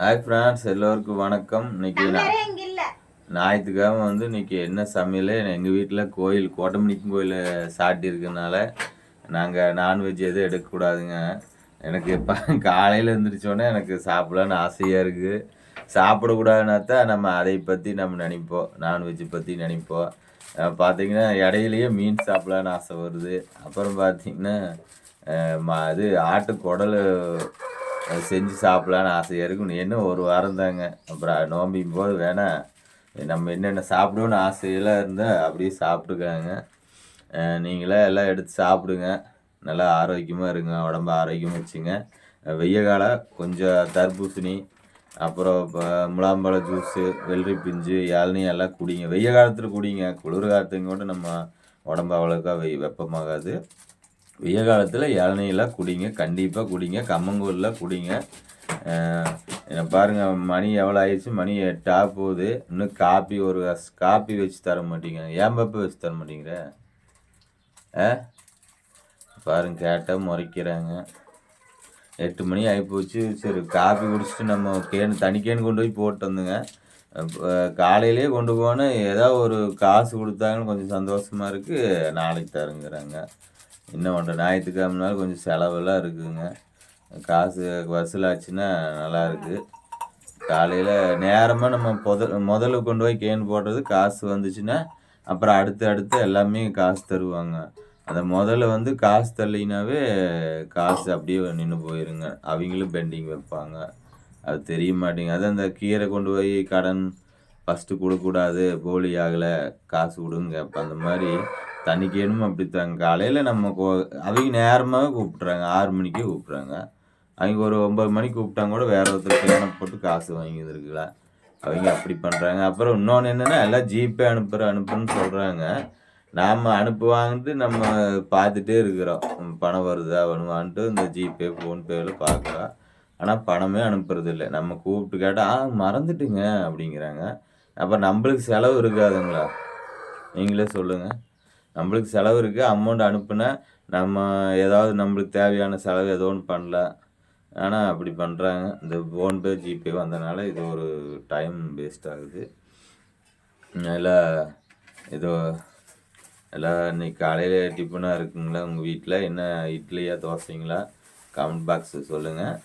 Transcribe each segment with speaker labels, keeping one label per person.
Speaker 1: Hi friends எல்லோருக்கும் வணக்கம். இன்னைக்கு ஞாயிற்றுக்கிழமை வந்து இன்னைக்கு என்ன சமையல்? எங்கள் வீட்டில் கோயில் கோட்டமணிக்கும் கோயில் சாட்டி இருக்கனால நாங்கள் நான்வெஜ் எதுவும் எடுக்கக்கூடாதுங்க. எனக்கு இப்போ காலையில் எழுந்திரிச்சோன்னே எனக்கு சாப்பிடலான்னு ஆசையாக இருக்குது சாப்பிடக்கூடாதுன்னா தான் நம்ம அதை பற்றி நம்ம நினைப்போம். நான்வெஜ் பற்றி நினைப்போம். பார்த்தீங்கன்னா இடையிலேயே மீன் சாப்பிடலான்னு ஆசை வருது. அப்புறம் பார்த்தீங்கன்னா இது ஆட்டு குடல் அது செஞ்சு சாப்பிடலான்னு ஆசையாக இருக்கும் என்ன ஒரு வாரம் தாங்க. அப்புறம் நோம்பியும் போது வேணால் நம்ம என்னென்ன சாப்பிடுவோன்னு ஆசையெல்லாம் இருந்தால் அப்படியே சாப்பிட்டுக்காங்க. நீங்களே எல்லாம் எடுத்து சாப்பிடுங்க. நல்லா ஆரோக்கியமாக இருங்க. உடம்ப ஆரோக்கியமாக வச்சுங்க. வெய்ய காலம் கொஞ்சம் தர்பூசணி அப்புறம் இப்போ முலாம்பழ ஜூஸு வெள்ளரி பிஞ்சு இளநீ எல்லாம் குடிங்க. வெய்ய காலத்தில் குடிங்க. குளிர் காலத்துங்க கூட நம்ம உடம்பு அவ்வளோக்கா வெய் வெப்பமாகாது. வெய்ய காலத்தில் இளநீலாம் குடிங்க கண்டிப்பாக குடிங்க கம்மங்கூரில் குடிங்க. அஹ் என்ன பாருங்க மணி எவ்வளோ ஆயிடுச்சு? மணி எட்டாக போகுது இன்னும் காப்பி ஒரு காப்பி வச்சு தர மாட்டீங்க. ஏன் பாப்பா வச்சு தர மாட்டேங்கிற ஆ? பாருங்க கேட்டால் முறைக்கிறாங்க. எட்டு மணி ஆகிப்போச்சு சரி காப்பி குடிச்சிட்டு நம்ம கேன் தனி கொண்டு போய் போட்டு வந்துங்க. காலையிலே கொண்டு போனால் ஏதோ ஒரு காசு கொடுத்தாங்கன்னு கொஞ்சம் சந்தோஷமாக இருக்குது நாளைக்கு தருங்கிறாங்க. என்ன பண்ணுற ஞாயிற்றுக்கிழமனால கொஞ்சம் செலவெல்லாம் இருக்குதுங்க காசு வசூலாச்சுன்னா நல்லா நல்லாயிருக்கு காலையில் நேரமாக நம்ம பொத முதல்ல கொண்டு போய் கேன் போடுறது காசு வந்துச்சுன்னா அப்புறம் அடுத்து அடுத்து எல்லாமே காசு தருவாங்க. அந்த முதல்ல வந்து காசு தள்ளினாவே காசு அப்படியே நின்று போயிருங்க. அவங்களும் பெண்டிங் வைப்பாங்க. அது தெரிய மாட்டேங்குது. அது அந்த கீரை கொண்டு போய் கடன் ஃபஸ்ட்டு கொடுக்கக்கூடாது போலி ஆகலை காசு கொடுங்க அப்போ அந்த மாதிரி தண்ணிக்கேனும் அப்படித்தாங்க காலையில் நம்ம கோ அவங்க நேரமாகவே கூப்பிட்றாங்க ஆறு மணிக்கே கூப்பிட்றாங்க அவங்க ஒரு ஒம்பது மணிக்கு கூப்பிட்டாங்க கூட வேற ஒருத்தர் கேனை போட்டு காசு வாங்கியிருந்துருக்கலாம் அவங்க அப்படி பண்ணுறாங்க அப்புறம் இன்னொன்று என்னென்னா எல்லாம் ஜிபே அனுப்புகிற அனுப்புன்னு சொல்கிறாங்க நாம் அனுப்புவாங்கன்ட்டு நம்ம பார்த்துட்டே இருக்கிறோம். பணம் வருதா வருவான்ட்டு இந்த ஜிபே ஃபோன்பேவில் பார்க்குறோம். ஆனால் பணமே அனுப்புறது இல்லை நம்ம கூப்பிட்டு கேட்டால் ஆ மறந்துட்டுங்க அப்படிங்கிறாங்க. அப்போ நம்மளுக்கு செலவு இருக்காதுங்களா? நீங்களே சொல்லுங்கள் நம்மளுக்கு செலவு இருக்குது அமௌண்ட் அனுப்புனா நம்ம ஏதாவது நம்மளுக்கு தேவையான செலவு ஏதோ ஒன்று பண்ணலாம். ஆனால் அப்படி பண்ணுறாங்க இந்த ஃபோன்பே ஜிபே வந்தனால இது ஒரு டைம் வேஸ்ட் ஆகுது. எல்லாம் ஏதோ எல்லாம் இன்னைக்கு காலையில் டிஃபனாக இருக்குங்களா உங்கள் வீட்டில் என்ன இட்லியா தோசைங்களா? கமெண்ட் பாக்ஸு சொல்லுங்கள்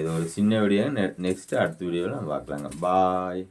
Speaker 1: இது ஒரு சின்ன வீடியோ நெ நெக்ஸ்ட்டு அடுத்த வீடியோவில் பார்க்கலாங்க. பாய்